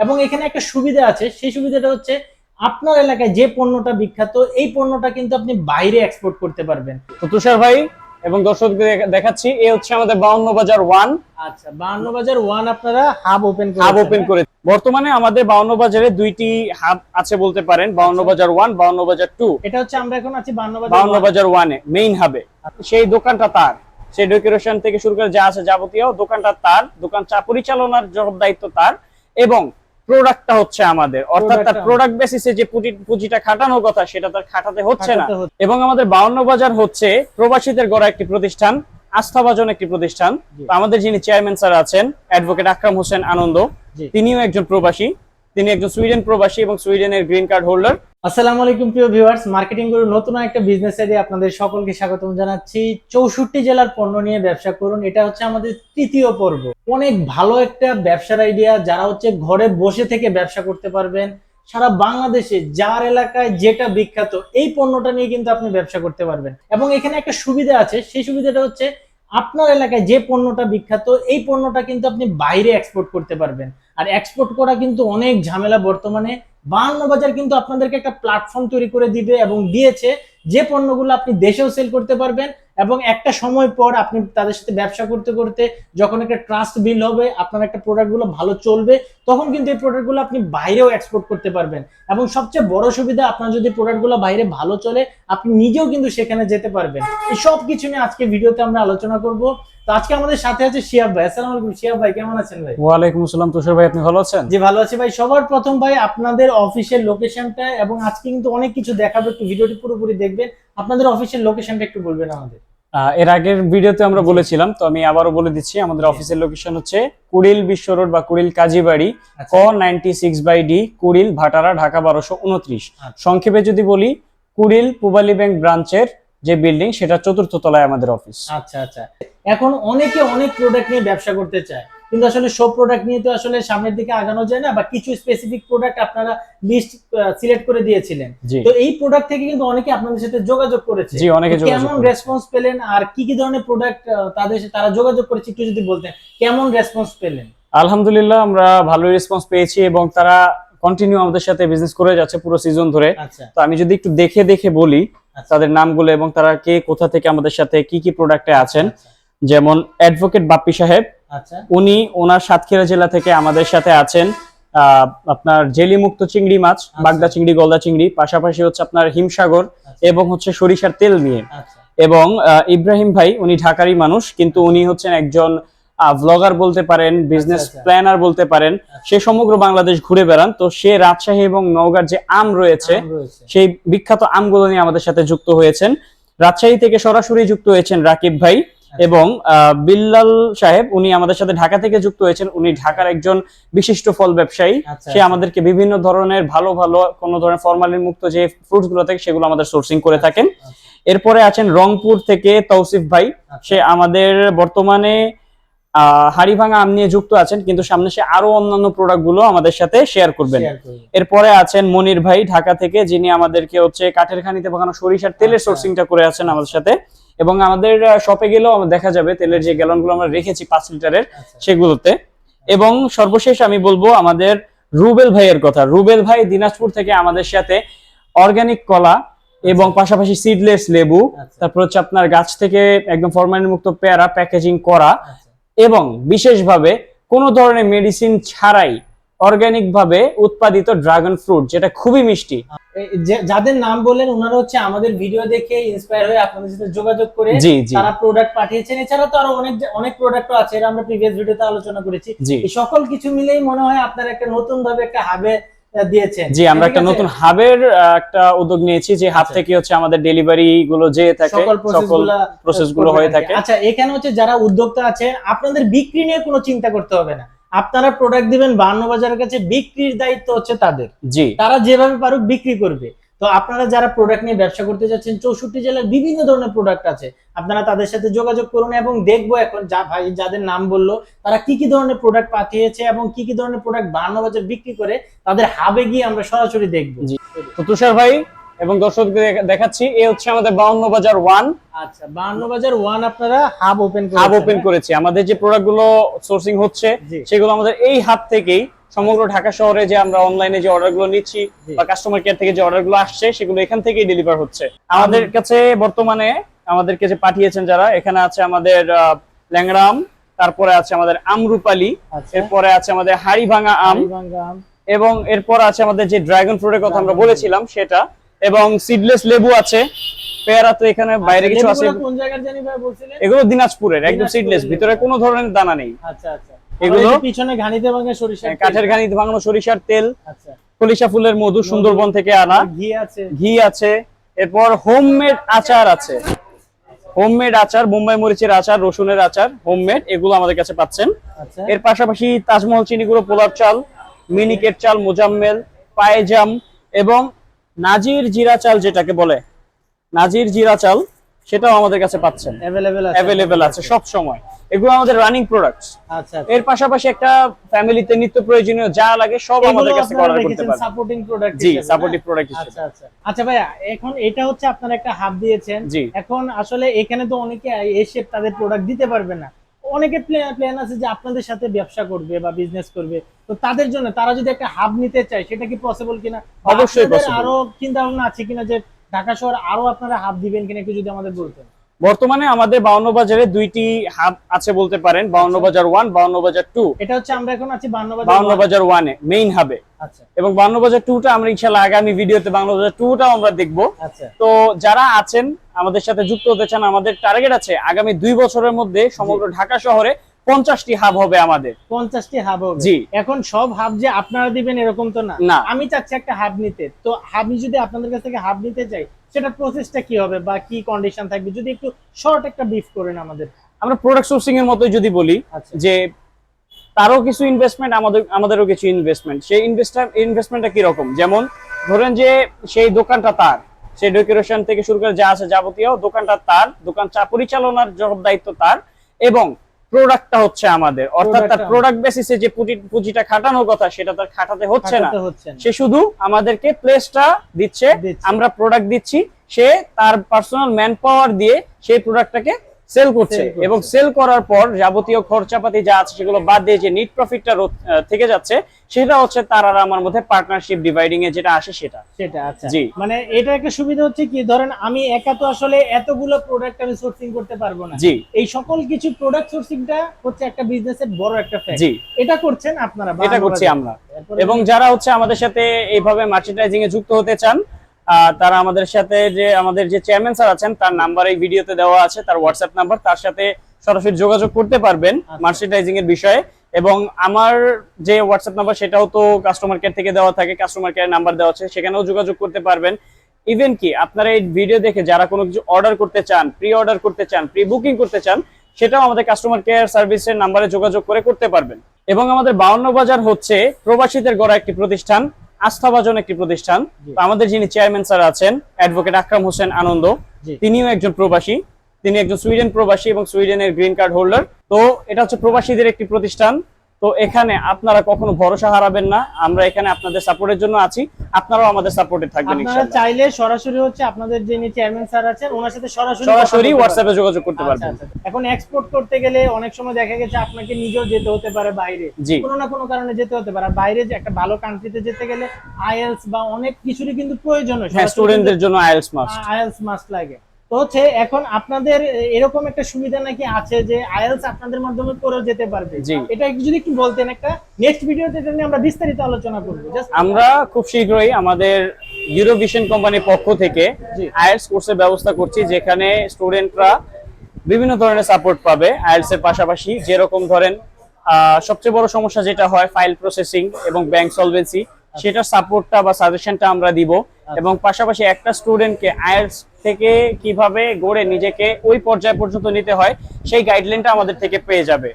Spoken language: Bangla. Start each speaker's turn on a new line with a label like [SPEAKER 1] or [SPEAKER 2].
[SPEAKER 1] এবং এখানে একটা সুবিধা আছে সেই সুবিধাটা হচ্ছে আপনার এলাকায় যে পণ্যটা বিখ্যাত এই পণ্যটা কিন্তু আপনি বাইরে এক্সপোর্ট করতে পারবেন।
[SPEAKER 2] তো তুষার ভাই এবং দর্শকদের দেখাচ্ছি এ হচ্ছে আমাদের বাউন্ন বাজার ওয়ান
[SPEAKER 1] আচ্ছা বান্ন বাজার ওয়ান আপনারা হাব ওপেন
[SPEAKER 2] হাব ওপেন করে বর্তমানে আমাদের বাউন্ন বাজারে দুইটি হাব আছে বলতে পারেন বাউন্ন। বাজার ওয়ান বাউন্ন বাজার টু
[SPEAKER 1] এটা হচ্ছে আমরা এখন আছি বান্ন বাজার
[SPEAKER 2] বাউন্ন। বাজার ওয়ানে মেইন হাবে সেই দোকানটা তার। সেই ডেকোরেশন থেকে শুরু করে যা আছে যাবতীয় দোকানটা তার। দোকান চা পরিচালনার জব দায়িত্ব তার। এবং প্রোডাক্টটা হচ্ছে আমাদের। অর্থাৎ তার প্রোডাক্ট বেসিসে যে পুঁজি- পুঁজিটা খাটানোর কথা সেটা তার খাটাতে হচ্ছে না। এবং আমাদের বাউন্ন বাজার হচ্ছে প্রবাসীদের গড়া একটি প্রতিষ্ঠান আস্থাভাজন একটি প্রতিষ্ঠান। আমাদের যিনি চেয়ারম্যান স্যার আছেন অ্যাডভোকেট আকরাম হোসেন আনন্দ তিনিও একজন প্রবাসী। তিনি একজন সুইডেন প্রবাসী এবং সুইডেনের গ্রিন কার্ড হোল্ডার।
[SPEAKER 1] আসসালামু আলাইকুম প্রিয় ভিউয়ার্স মার্কেটিং গুরু নতুন একটা বিজনেস আইডি আপনাদের সকলকে স্বাগতম জানাচ্ছি। চৌষট্টি জেলার পণ্য নিয়ে ব্যবসা করুন, এটা হচ্ছে আমাদের তৃতীয় পর্ব। অনেক ভালো একটা ব্যবসার আইডিয়া যারা হচ্ছে ঘরে বসে থেকে ব্যবসা করতে পারবেন, সারা বাংলাদেশে, যার এলাকায় যেটা বিখ্যাত, এই পণ্যটা নিয়ে কিন্তু আপনি ব্যবসা করতে পারবেন। এবং এখানে একটা সুবিধা আছে, সেই সুবিধাটা হচ্ছে আপনার এলাকায় যে পণ্যটা বিখ্যাত, এই পণ্যটা কিন্তু আপনি বাইরে এক্সপোর্ট করতে পারবেন। আর এক্সপোর্ট করা কিন্তু অনেক ঝামেলা বর্তমানে। বাহান্ন বাজার কিন্তু আপনাদেরকে একটা প্ল্যাটফর্ম তৈরি করে দিবে এবং দিয়েছে। যে পণ্যগুলো আপনি দেশেও সেল করতে পারবেন এবং একটা সময় পর আপনি তাদের সাথে ব্যবসা করতে করতে যখন একটা ট্রাস্ট বিল হবে আপনার একটা প্রোডাক্টগুলো ভালো চলবে তখন কিন্তু এই প্রোডাক্টগুলো আপনি বাইরেও এক্সপোর্ট করতে পারবেন। এবং সবচেয়ে বড় সুবিধা আপনার যদি প্রোডাক্টগুলো বাইরে ভালো চলে আপনি নিজেও কিন্তু সেখানে যেতে পারবেন। এই সব কিছু নিয়ে আজকে ভিডিওতে আমরা আলোচনা করব। তো আজকে আমাদের সাথে আছে শিয়াব ভাই। আসসালামু আলাইকুম শিয়াব ভাই কেমন আছেন ভাই?
[SPEAKER 2] ওয়ালাইকুম আসসালাম তুষার ভাই আপনি ভালো আছেন?
[SPEAKER 1] জি ভালো আছি ভাই। সবার প্রথম ভাই আপনাদের অফিসের লোকেশনটা এবং আজকে কিন্তু অনেক কিছু দেখাবো। একটু ভিডিওটি পুরোপুরি দেখবেন। আপনাদের অফিসের লোকেশনটা একটু বলবেন আমাদের।
[SPEAKER 2] এর আগের ভিডিওতে আমরা বলেছিলাম তো আমি আবারও বলে দিচ্ছি আমাদের অফিসের লোকেশন হচ্ছে কুড়িল বিশ্ব রোড বা কুড়িল কাজীবাড়ি ক
[SPEAKER 1] আচ্ছা
[SPEAKER 2] ninety six by D Kuril Bhatara Dhaka বারোশো উনত্রিশ।
[SPEAKER 1] আচ্ছা।
[SPEAKER 2] সংক্ষেপে যদি বলি কুড়িল পুবালি ব্যাংক ব্রাঞ্চের যে বিল্ডিং সেটা চতুর্থ তলায় আমাদের অফিস
[SPEAKER 1] আচ্ছা আচ্ছা। এখন অনেকে অনেক প্রোডাক্ট নিয়ে ব্যবসা করতে চায়। কিন্তু আসলে সব প্রোডাক্ট নিয়ে তো আসলে সামনের দিকে আগানো যায় না বা কিছু স্পেসিফিক প্রোডাক্ট আপনারা লিস্ট সিলেক্ট করে দিয়েছিলেন। তো এই প্রোডাক্ট থেকে কিন্তু অনেকে আপনাদের সাথে যোগাযোগ করেছে।
[SPEAKER 2] জি অনেকে যোগাযোগ
[SPEAKER 1] কেমন রেসপন্স পেলেন আর কি কি ধরনের প্রোডাক্ট তাদের সাথে তারা যোগাযোগ করেছে একটু যদি বলতেন কেমন রেসপন্স পেলেন?
[SPEAKER 2] আলহামদুলিল্লাহ আমরা ভালো রেসপন্স পেয়েছি এবং তারা কন্টিনিউ আমাদের সাথে বিজনেস করে যাচ্ছে পুরো সিজন ধরে।
[SPEAKER 1] আচ্ছা।
[SPEAKER 2] তো আমি যদি একটু দেখে দেখে বলি
[SPEAKER 1] আচ্ছা।
[SPEAKER 2] তাদের নামগুলো এবং তারা কে কোথা থেকে আমাদের সাথে কি কি প্রোডাক্টে আছেন। যেমন অ্যাডভোকেট বাপ্পি সাহেব
[SPEAKER 1] আচ্ছা
[SPEAKER 2] উনি ওনার সাতক্ষীরা জেলা থেকে আমাদের সাথে আছেন। আপনার জেলি মুক্ত চিংড়ি মাছ
[SPEAKER 1] আচ্ছা।
[SPEAKER 2] বাগদা চিংড়ি গলদা চিংড়ি পাশাপাশি হচ্ছে আপনার হিমসাগর
[SPEAKER 1] আচ্ছা,
[SPEAKER 2] এবং হচ্ছে সরিষার তেল নিয়ে।
[SPEAKER 1] আচ্ছা।
[SPEAKER 2] এবং ইব্রাহিম ভাই উনি ঢাকারই মানুষ কিন্তু উনি হচ্ছেন একজন ব্লগার বলতে পারেন বিজনেস
[SPEAKER 1] আচ্ছা।
[SPEAKER 2] প্ল্যানার বলতে পারেন।
[SPEAKER 1] আচ্ছা।
[SPEAKER 2] সে সমগ্র বাংলাদেশ ঘুরে বেড়ান। তো সে রাজশাহী এবং নওগাঁর যে আম রয়েছে। সেই বিখ্যাত আমগুলো নিয়ে আমাদের সাথে যুক্ত হয়েছেন। রাজশাহী থেকে সরাসরি যুক্ত হয়েছেন রাকিব ভাই। এবং বিল্লাল সাহেব উনি আমাদের সাথে ঢাকা থেকে যুক্ত হয়েছেন। উনি ঢাকার একজন বিশিষ্ট ফল ব্যবসায়ী।
[SPEAKER 1] আচ্ছা,
[SPEAKER 2] সে আমাদেরকে বিভিন্ন ধরনের ভালো ভালো কোনো ধরনের ফরমালিন মুক্ত যে ফ্রুটসগুলো থাকে সেগুলো আমাদের সোর্সিং করে থাকেন।
[SPEAKER 1] আচ্ছা,
[SPEAKER 2] এরপরে আছেন রংপুর থেকে তৌসিফ ভাই।
[SPEAKER 1] আচ্ছা।
[SPEAKER 2] সে আমাদের বর্তমানে আহ হাড়িভাঙা আম নিয়ে যুক্ত আছেন কিন্তু সামনে সে আরও অন্যান্য প্রোডাক্টগুলো আমাদের সাথে শেয়ার করবেন। এরপরে আছেন মনির ভাই ঢাকা থেকে যিনি আমাদেরকে হচ্ছে কাঠের খানিতে বাগানো সরিষার তেলের
[SPEAKER 1] আচ্ছা।
[SPEAKER 2] সোর্সিংটা করে আছেন আমাদের সাথে। এবং আমাদের শপে গেলেও দেখা যাবে তেলের যে গ্যালনগুলো আমরা রেখেছি পাঁচ লিটারের
[SPEAKER 1] আচ্ছা,
[SPEAKER 2] সেগুলোতে। এবং সর্বশেষ আমি বলব আমাদের রুবেল ভাইয়ের কথা। রুবেল ভাই দিনাজপুর থেকে আমাদের সাথে অর্গানিক কলা এবং পাশাপাশি সিডলেস লেবু
[SPEAKER 1] আচ্ছা,
[SPEAKER 2] তারপর হচ্ছে আপনার গাছ থেকে একদম ফরমালিন মুক্ত পেয়ারা প্যাকেজিং করা।
[SPEAKER 1] আচ্ছা।
[SPEAKER 2] এবং বিশেষভাবে কোনো ধরনের মেডিসিন ছাড়াই অর্গানিক ভাবে উৎপাদিত ড্রাগন ফ্রুট যেটা খুবই মিষ্টি।
[SPEAKER 1] যাদের নাম বললেন ওনারা হচ্ছে আমাদের ভিডিও দেখে ইন্সপায়ার হয়ে আপনাদের সাথে যোগাযোগ করে তারা প্রোডাক্ট পাঠিয়েছেন। এছাড়া তো আরও অনেক অনেক প্রোডাক্টও আছে এরা আমরা প্রিভিয়াস ভিডিওতে আলোচনা করেছি। এই সকল কিছু মিলেই মনে হয় আপনারা একটা নতুন ভাবে একটা হাবে দিয়েছেন।
[SPEAKER 2] জি আমরা একটা? নতুন হাবের একটা উদ্যোগ নিয়েছি যে হাব
[SPEAKER 1] আচ্ছা।
[SPEAKER 2] থেকে হচ্ছে আমাদের ডেলিভারি গুলো যে থাকে
[SPEAKER 1] সকল প্রসেস
[SPEAKER 2] সকল প্রসেসগুলো হয়ে থাকে।
[SPEAKER 1] আচ্ছা এখানে হচ্ছে যারা উদ্যোক্তা আছে আপনাদের বিক্রি নিয়ে কোনো চিন্তা করতে হবে না। আপনারা প্রোডাক্ট দিবেন বান্ন বাজারের কাছে বিক্রির দায়িত্ব হচ্ছে তাদের।
[SPEAKER 2] জি।
[SPEAKER 1] তারা যেভাবে পারুক বিক্রি করবে। তো আপনারা যারা প্রোডাক্ট নিয়ে ব্যবসা করতে যাচ্ছেন চৌষট্টি জেলার বিভিন্ন ধরনের প্রোডাক্ট আছে। আপনারা তাদের সাথে যোগাযোগ করুন এবং দেখব এখন যা ভাই যাদের নাম বলল তারা কি কি ধরনের প্রোডাক্ট পাঠিয়েছে এবং কি কি ধরনের প্রোডাক্ট বান্ন বাজার বিক্রি করে তাদের হাবে গিয়ে আমরা সরাসরি দেখব।
[SPEAKER 2] তো তুষার ভাই এবং দর্শকদের দেখাচ্ছি এ হচ্ছে আমাদের বাউন্ন বাজার ওয়ান।
[SPEAKER 1] আচ্ছা বান্ন বাজার ওয়ান আপনারা হাব ওপেন
[SPEAKER 2] হাব ওপেন করেছি। আমাদের যে প্রোডাক্টগুলো সোর্সিং হচ্ছে সেগুলো আমাদের এই হাব থেকেই সমগ্র ঢাকা শহরে যে আমরা অনলাইনে যে অর্ডারগুলো নিচ্ছি বা কাস্টমার কেয়ার থেকে যে অর্ডারগুলো আসছে সেগুলো এখান থেকেই ডেলিভার হচ্ছে। আমাদের কাছে বর্তমানে আমাদেরকে যে পাঠিয়েছেন যারা এখানে আছে আমাদের আহ, ল্যাংড়াম তারপরে আছে আমাদের আমরুপালি
[SPEAKER 1] আচ্ছা।
[SPEAKER 2] এরপরে আছে আমাদের হাড়ি ভাঙা আম। এবং এরপর আছে আমাদের যে ড্রাগন ফ্রুটের কথা আমরা বলেছিলাম সেটা এবং সিডলেস লেবু আছে। পেয়ারা তো এখানে বাইরে কিছু আছে। এগুলো দিনাজপুরের একদম সিডলেস ভিতরে কোনো ধরনের দানা নেই।
[SPEAKER 1] আচ্ছা আচ্ছা।
[SPEAKER 2] এগুলো-
[SPEAKER 1] পিছনে ঘানিতে ভাঙা সরিষা
[SPEAKER 2] কাঠের ঘানি ভাঙানো সরিষার তেল।
[SPEAKER 1] আচ্ছা।
[SPEAKER 2] কলিশা ফুলের মধু সুন্দরবন থেকে আনা।
[SPEAKER 1] ঘি আছে।
[SPEAKER 2] ঘি আছে। এরপর হোমমেড আচার আছে। হোমমেড আচার বোম্বাই মরিচের আচার রসুনের আচার হোমমেড এগুলো আমাদের কাছে পাচ্ছেন।
[SPEAKER 1] আচ্ছা।
[SPEAKER 2] এর পাশাপাশি তাজমহল চিনি গুঁড়ো পোলার চাল মিনিকেট চাল মোজাম্মেল পায়েজাম এবং নাজির জিরা চাল যেটাকে বলে। নাজির জিরা চাল সেটাও আমাদের কাছে পাচ্ছেন।
[SPEAKER 1] অ্যাভেলেবেল আছে
[SPEAKER 2] সব সময়। এগুলো আমাদের রানিং প্রোডাক্টস
[SPEAKER 1] আচ্ছা আচ্ছা।
[SPEAKER 2] এর পাশাপাশি একটা ফ্যামিলিতে নিত্য প্রয়োজনীয় যা লাগে সব আমাদের কাছে অর্ডার করতে পারবেন।
[SPEAKER 1] সাপোর্টিং প্রোডাক্ট
[SPEAKER 2] জি সাপোর্টিভ প্রোডাক্ট
[SPEAKER 1] আচ্ছা আচ্ছা। আচ্ছা ভাইয়া এখন এটা হচ্ছে আপনারা একটা হাব দিয়েছেন। এখন আসলে এখানে তো অনেকে এসে তাদের প্রোডাক্ট দিতে পারবে না। অনেকে প্ল্যান আছে যে আপনাদের সাথে ব্যবসা করবে বা বিজনেস করবে। তো তাদের জন্য তারা যদি একটা হাব নিতে চায় সেটা কি পসিবল কিনা?
[SPEAKER 2] অবশ্যই।
[SPEAKER 1] আরও চিন্তা ভাবনা আছে কিনা যে ঢাকা শহর আরও আপনারা হাব দিবেন কিনা একটু যদি আমাদের বলতেন।
[SPEAKER 2] বর্তমানে আমাদের বাউন্ন বাজারে দুইটি হাব আছে বলতে পারেন বাউন্ন বাজার ওয়ান বাউন্ন বাজার টু।
[SPEAKER 1] এটা হচ্ছে আমরা এখন আছি
[SPEAKER 2] বাউন্ন বাজার ওয়ানে মেইন হাবে
[SPEAKER 1] আচ্ছা।
[SPEAKER 2] এবং বাউন্ন বাজার টুটা আমরা ইনশাল্লাহ আগামী ভিডিওতে বাংলা বাজার টুটাও আমরা দেখব।
[SPEAKER 1] আচ্ছা।
[SPEAKER 2] তো যারা আছেন আমাদের সাথে যুক্ত হতে চান আমাদের টার্গেট আছে আগামী দুই বছরের মধ্যে সমগ্র ঢাকা শহরে পঞ্চাশটি হাব হবে আমাদের।
[SPEAKER 1] পঞ্চাশটি হাব হবে।
[SPEAKER 2] জি।
[SPEAKER 1] এখন সব হাব যে আপনারা দিবেন এরকম তো না।
[SPEAKER 2] না।
[SPEAKER 1] আমি চাচ্ছি একটা হাব নিতে। তো হাবি যদি আপনাদের কাছ থেকে হাব নিতে চাই সেটার প্রসেসটা কি হবে বা কি কন্ডিশন থাকবে? যদি একটু শর্ট একটা বিফ করেন আমাদের।
[SPEAKER 2] আমরা প্রোডাক্ট সোর্সিং এর মতোই যদি বলি
[SPEAKER 1] আচ্ছা।
[SPEAKER 2] যে তারও কিছু ইনভেস্টমেন্ট আমাদের আমাদেরও কিছু ইনভেস্টমেন্ট সেই ইনভেস্টমেন্টটা কি রকম যেমন ধরেন যে সেই দোকানটা তার সেই ডেকোরেশন থেকে শুরু করে যা আছে যাবতীয় দোকানটা তার দোকান চা পরিচালনার দায়িত্ব তার এবং প্রোডাক্টটা হচ্ছে আমাদের। অর্থাৎ তার প্রোডাক্ট বেসিসে যে পুঁজি- পুঁজিটা খাটানোর কথা সেটা তার খাটাতে হচ্ছে না। সে শুধু আমাদেরকে প্লেসটা দিচ্ছে। আমরা প্রোডাক্ট দিচ্ছি সে তার পার্সোনাল ম্যান পাওয়ার দিয়ে সেই প্রোডাক্টটাকে সেল করছে। এবং সেল করার পর যাবতীয় খরচাপাতি যা আছে সেগুলো বাদ দিয়ে যে নিট প্রফিটটা থেকে যাচ্ছে সেটা হচ্ছে তার আর আমার মধ্যে পার্টনারশিপ ডিভাইডিং এ যেটা আসে সেটা।
[SPEAKER 1] সেটা আচ্ছা।
[SPEAKER 2] জি।
[SPEAKER 1] মানে এটা একটা সুবিধা হচ্ছে কি ধরেন আমি একা তো আসলে এতগুলো প্রোডাক্ট আমি সোর্সিং করতে পারব না।
[SPEAKER 2] জি।
[SPEAKER 1] এই সকল কিছু প্রোডাক্ট সোর্সিংটা হচ্ছে একটা বিজনেসের বড় একটা ফ্যাক্ট
[SPEAKER 2] জি।
[SPEAKER 1] এটা করছেন আপনারা
[SPEAKER 2] এটা করছি আমরা। এবং যারা হচ্ছে আমাদের সাথে এইভাবে মার্চেন্ডাইজিং এ যুক্ত হতে চান তারা আমাদের সাথে যে আমাদের যে চেয়ারম্যান স্যার আছেন তার নাম্বার এই ভিডিওতে দেওয়া আছে তার হোয়াটসঅ্যাপ নাম্বার তার সাথে সরাসরি যোগাযোগ করতে পারবেন
[SPEAKER 1] আচ্ছা।
[SPEAKER 2] মার্চেন্ডাইজিং এর বিষয়ে। এবং আমার যে হোয়াটসঅ্যাপ নাম্বার সেটাও তো কাস্টমার কেয়ার থেকে দেওয়া থাকে কাস্টমার কেয়ার নাম্বার দেওয়া আছে সেখানেও যোগাযোগ করতে পারবেন। ইভেন কি আপনারা এই ভিডিও দেখে যারা কোনো কিছু অর্ডার করতে চান প্রি অর্ডার করতে চান প্রি বুকিং করতে চান সেটাও আমাদের কাস্টমার কেয়ার সার্ভিসের নাম্বারে যোগাযোগ করে করতে পারবেন। এবং আমাদের বাউন্ন বাজার হচ্ছে প্রবাসীদের গড়া একটি প্রতিষ্ঠান। আস্থাভাজন একটি প্রতিষ্ঠান। আমাদের যিনি চেয়ারম্যান স্যার আছেন অ্যাডভোকেট আকরাম হোসেন আনন্দ তিনিও একজন প্রবাসী। তিনি একজন সুইডেন প্রবাসী এবং সুইডেনের গ্রিন কার্ড হোল্ডার তো এটা হচ্ছে প্রবাসীদের একটি প্রতিষ্ঠান। তো এখানে আপনারা কখনো ভরসা হারাবেন না। আমরা এখানে আপনাদের সাপোর্টের জন্য আছি। আপনারাও আমাদের সাপোর্টে থাকবেন
[SPEAKER 1] আপনারা চাইলে সরাসরি হচ্ছে আপনাদের যিনি চেয়ারম্যান স্যার আছেন ওনার সাথে সরাসরি
[SPEAKER 2] সরাসরি হোয়াটসঅ্যাপে যোগাযোগ করতে
[SPEAKER 1] আচ্ছা,
[SPEAKER 2] পারবেন।
[SPEAKER 1] আচ্ছা। এখন এক্সপোর্ট করতে গেলে অনেক সময় দেখা গেছে আপনাকে নিজেও যেতে হতে পারে বাইরে। কোনো না কোনো কারণে যেতে হতে পারে। বাইরে যে একটা ভালো কান্ট্রিতে যেতে গেলে আইএলস বা অনেক কিছুরই কিন্তু প্রয়োজন হয়।
[SPEAKER 2] হ্যাঁ স্টুডেন্টদের জন্য আইএলস মাস্ট
[SPEAKER 1] আইএলস মাস্ট লাগে। তো হচ্ছে এখন আপনাদের এরকম একটা সুবিধা নাকি আছে যে আইএলস আপনাদের মাধ্যমে করেও যেতে পারবে। এটা যদি একটু বলতেন একটা নেক্সট ভিডিওতে এটা নিয়ে আমরা বিস্তারিত আলোচনা করব
[SPEAKER 2] আমরা খুব শীঘ্রই আমাদের ইউরোভিশন কোম্পানির পক্ষ থেকে। আইএলস কোর্সের ব্যবস্থা করছি যেখানে স্টুডেন্টরা বিভিন্ন ধরনের সাপোর্ট পাবে আইএলস এর পাশাপাশি। যেরকম ধরেন আহ, সবচেয়ে বড় সমস্যা যেটা হয় ফাইল প্রসেসিং এবং ব্যাংক সলভেন্সি সেটার সাপোর্টটা বা সাজেশনটা আমরা দিব। এবং পাশাপাশি একটা স্টুডেন্টকে আইএলস থেকে কীভাবে গড়ে নিজেকে ওই পর্যায় পর্যন্ত নিতে হয়, সেই গাইডলাইনটা আমাদের থেকে পেয়ে যাবে।